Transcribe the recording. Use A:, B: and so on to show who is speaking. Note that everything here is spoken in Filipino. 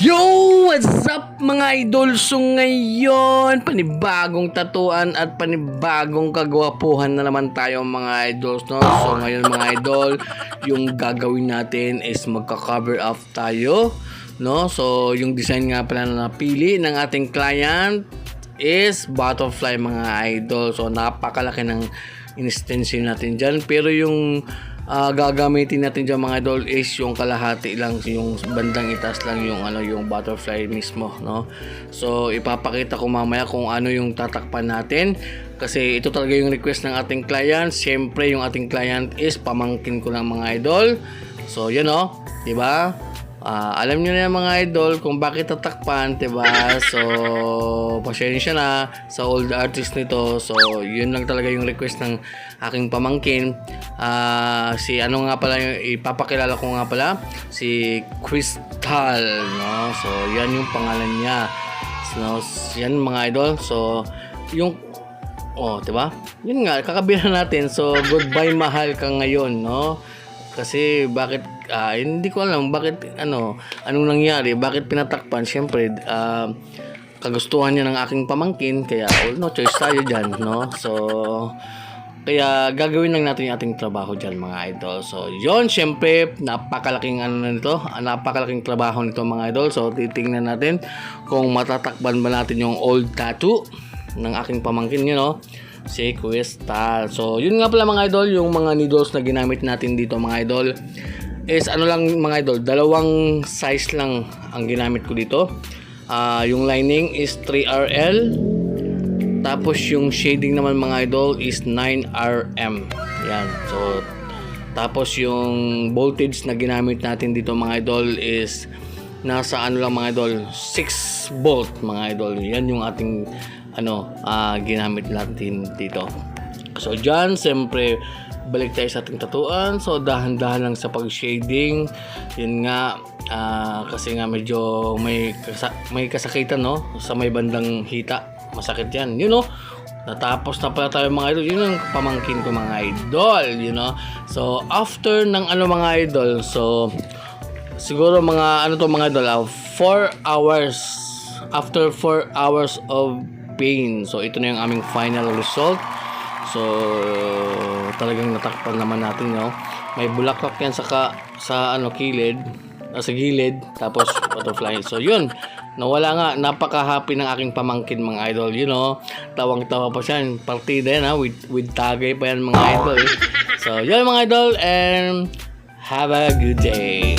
A: Yo! What's up mga idol? So ngayon, panibagong tatuan at panibagong kagwapuhan na naman tayo mga idols, no? So ngayon mga idol, yung gagawin natin is magka-cover up tayo, no? So yung design nga pala na napili ng ating client is butterfly mga idol. So napakalaki ng in-stencil natin dyan. Pero yung ah, gagamitin natin dyan mga idol is yung kalahati lang yung bandang itas lang yung ano yung butterfly mismo no? So ipapakita ko mamaya kung ano yung tatakpan natin. Kasi ito talaga yung request ng ating client. Syempre yung ating client is pamangkin ko lang mga idol. So yun no di ba Ah, alam niyo na yan, mga idol kung bakit tatakpan, 'di ba? So, pasensya na sa old artist nito. So, yun lang talaga yung request ng aking pamangkin. Ah, si ano nga pala yung ipapakilala ko nga pala, si Crystal, no? So, yan yung pangalan niya. So, yan mga idol. So, yung Oh, 'di ba? Yun nga, kakabihan natin. So, goodbye mahal ka ngayon, no? Kasi bakit ah, hindi ko alam bakit ano, anong nangyari, bakit pinatakpan? Syempre, ah, kagustuhan niya ng aking pamangkin kaya oh, no choice tayo diyan, no? So, kaya gagawin lang natin yung ating trabaho dyan mga idol. So, yon syempre, napakalaking ano nito, napakalaking trabaho nito mga idol. So, titingnan natin kung matatakban ba natin yung old tattoo ng aking pamangkin, you know, si Crystal. So, yun nga pala mga idol, yung mga needles na ginamit natin dito mga idol is ano lang mga idol, dalawang size lang ang ginamit ko dito. Ah, yung lining is 3RL tapos yung shading naman mga idol is 9RM. Yan. So tapos yung voltage na ginamit natin dito mga idol is nasa ano lang mga idol 6 volt mga idol. Yan yung ating ano ah, ginamit natin dito. So dyan, siyempre, balik tayo sa ating tatuan. So dahan-dahan lang sa pag-shading. Yun nga, ah, kasi nga medyo may, kasa- may kasakitan, no? Sa may bandang hita. Masakit yan. You know, natapos na pala tayo mga idol. Yun yung pamangkin ko mga idol, you know. So, after ng ano mga idol, so, siguro mga ano to mga idol, 4 hours after 4 hours of pain. So ito na yung aming final result. So talagang natakpan naman natin, no. May bulaklak yan sa ka, sa ano kilid, ah, sa gilid, tapos butterfly. So yun, nawala nga, napaka-happy ng aking pamangkin mga idol, you know. Tawang-tawa pa siya, partida yan ha, with, with tagay pa yan mga idol. So yun mga idol, and have a good day.